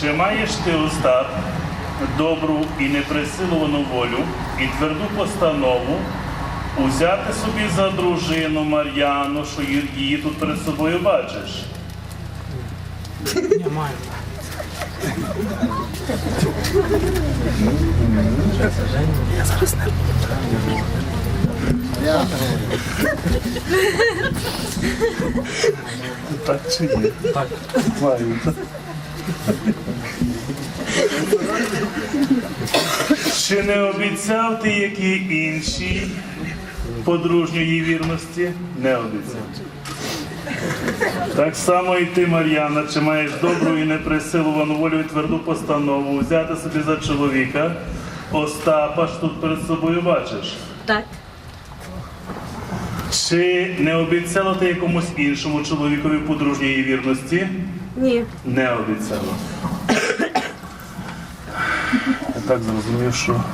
Чи маєш ти, Остап, добру і неприсилувану волю і тверду постанову узяти собі за дружину Мар'яну, що її тут перед собою бачиш? Не маю. Я зараз не Так чи ні? так. Чи не обіцяв ти які іншій подружньої вірності? Не обіцяв. Так само і ти, Мар'яна, чи маєш добру і неприсилувану волю і тверду постанову взяти собі за чоловіка Остапа ж тут перед собою бачиш. Так. Чи не обіцяла ти якомусь іншому чоловікові подружньої вірності? Ні. Не обіцяла. Я так зрозумів, що